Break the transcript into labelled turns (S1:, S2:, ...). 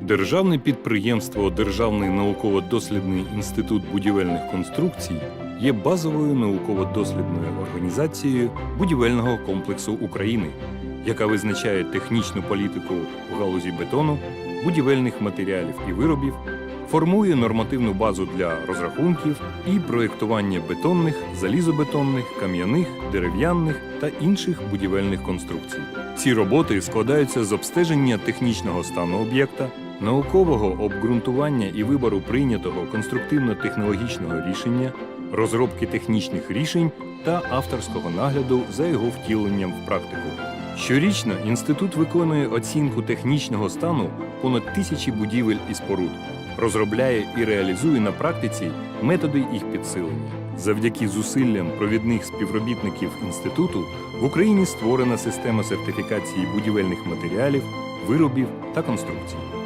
S1: Державне підприємство Державний науково-дослідний інститут будівельних конструкцій є базовою науково-дослідною організацією будівельного комплексу України, яка визначає технічну політику в галузі бетону, будівельних матеріалів і виробів, формує нормативну базу для розрахунків і проєктування бетонних, залізобетонних, кам'яних, дерев'яних та інших будівельних конструкцій. Ці роботи складаються з обстеження технічного стану об'єкта, наукового обґрунтування і вибору прийнятого конструктивно-технологічного рішення, розробки технічних рішень та авторського нагляду за його втіленням в практику. Щорічно інститут виконує оцінку технічного стану понад тисячі будівель і споруд, розробляє і реалізує на практиці методи їх підсилення. Завдяки зусиллям провідних співробітників інституту в Україні створена система сертифікації будівельних матеріалів, виробів та конструкцій.